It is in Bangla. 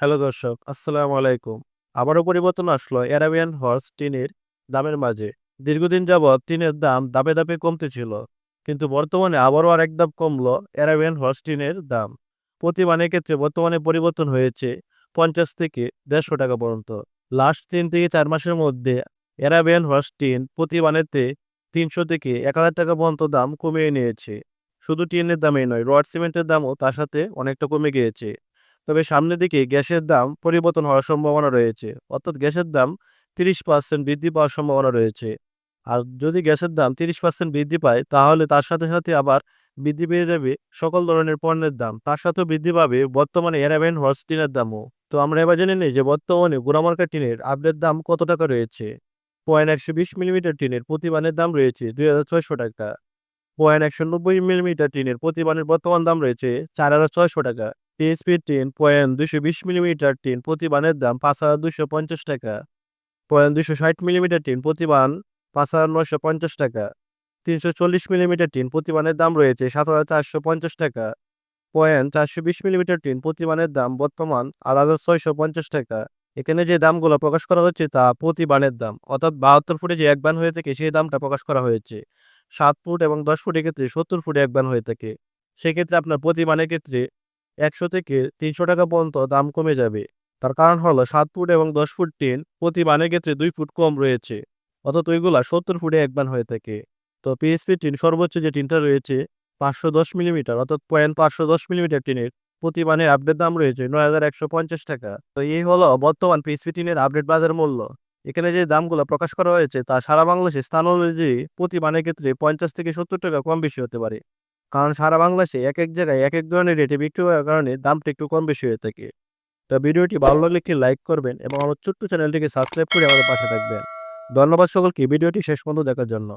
হ্যালো দর্শক, আসসালামু আলাইকুম। আবারও পরিবর্তন আসলো অ্যারাবিয়ান হর্স টিনের দামের মাঝে। দীর্ঘদিন যাবৎ টিনের দাম দাপে দাপে কমতেছিল কিন্তু বর্তমানে আবারও আরেক ধাপ কমলো অ্যারাবিয়ান হর্স টিনের দাম। প্রতি মানের ক্ষেত্রে বর্তমানে পরিবর্তন হয়েছে পঞ্চাশ থেকে দেড়শো টাকা পর্যন্ত। লাস্ট তিন থেকে চার মাসের মধ্যে অ্যারাবিয়ান হর্স টিন প্রতি বানেতে তিনশো থেকে এক হাজার টাকা পর্যন্ত দাম কমিয়ে নিয়েছে। শুধু টিনের দামেই নয়, রড সিমেন্টের দামও তার সাথে অনেকটা কমে গিয়েছে। তবে সামনের দিকে গ্যাসের দাম পরিবর্তন হওয়ার সম্ভাবনা রয়েছে। অর্থাৎ গ্যাসের দাম তিরিশ পার্সেন্ট বৃদ্ধি পাওয়ার সম্ভাবনা রয়েছে। আর যদি গ্যাসের দাম তিরিশ পার্সেন্ট বৃদ্ধি পায়, তাহলে তার সাথে সাথে আবার বৃদ্ধি পেয়ে যাবে সকল ধরনের পণ্যের দাম। তার সাথেও বৃদ্ধি পাবে বর্তমানে এরাবেন হর্স টিনের দামও। তো আমরা এবার জেনে নিই যে বর্তমানে গুড়ামার্কা টিনের আপডেট দাম কত টাকা রয়েছে। পয়েন্ট একশো বিশ মিলিমিটার টিনের প্রতিবানের দাম রয়েছে দুই হাজার ছয়শো টাকা। পয়েন্ট একশো নব্বই মিলিমিটার টিনের প্রতিবানের বর্তমান দাম রয়েছে চার হাজার ছয়শো টাকা। টিএসপি টিন পয়েন্ট দুশো বিশ মিলিমিটার টিন প্রতিবানের দাম পাঁচ হাজার দুশো পঞ্চাশ টাকা। পয়েন্ট দুশো ষাট মিলিমিটার টিন প্রতিবান পাঁচ হাজার নশো পঞ্চাশ টাকা। তিনশো চল্লিশ মিলিমিটার টিন প্রতিবানের দাম রয়েছে সাত হাজার চারশো পঞ্চাশ টাকা। পয়েন্ট চারশো বিশ মিলিমিটার টিন প্রতিবানের দাম বর্তমান আট হাজার ছয়শো পঞ্চাশ টাকা। এখানে যে দামগুলো প্রকাশ করা হচ্ছে তা প্রতি বানের দাম, অর্থাৎ বাহাত্তর ফুটে যে এক বান হয়ে থাকে সেই দামটা প্রকাশ করা হয়েছে। সাত ফুট এবং দশ ফুটের ক্ষেত্রে সত্তর ফুটে এক বান হয়ে থাকে। সেক্ষেত্রে আপনার প্রতি বানের ক্ষেত্রে একশো থেকে তিনশো টাকা পর্যন্ত দাম কমে যাবে। তার কারণ হলো সাত ফুট এবং দশ ফুট টিন প্রতি বানের ক্ষেত্রে দুই ফুট কম রয়েছে অর্থাৎ ওইগুলা সত্তর ফুটে এক বান হয়ে থাকে। তো পিএসপি টিন সর্বোচ্চ যে টিনটা রয়েছে, পাঁচশো দশ মিলিমিটার, অর্থাৎ পয়েন্ট পাঁচশো দশ মিলিমিটার টিনের, প্রতি বানের আপডেট দাম রয়েছে নয় হাজার একশো পঞ্চাশ টাকা। তো এই হলো বর্তমান পিএসপি টিনের আপডেট বাজার মূল্য। এখানে যে দামগুলো প্রকাশ করা হয়েছে, তা সারা বাংলাদেশে স্থান অনুযায়ী প্রতি বানের ক্ষেত্রে পঞ্চাশ থেকে সত্তর টাকা কম বেশি হতে পারে। কারণ সারা বাংলাদেশে এক এক জায়গায় এক এক ধরনের রেটে বিক্রি হওয়ার কারণে দামটা একটু কম বেশি হয়ে থাকে। তো ভিডিওটি ভালো লাগলে একটি লাইক করবেন এবং আমার ছোট্ট চ্যানেলটিকে সাবস্ক্রাইব করে আমাদের পাশে থাকবেন। ধন্যবাদ সকলকে, ভিডিওটি শেষ পর্যন্ত দেখার জন্য।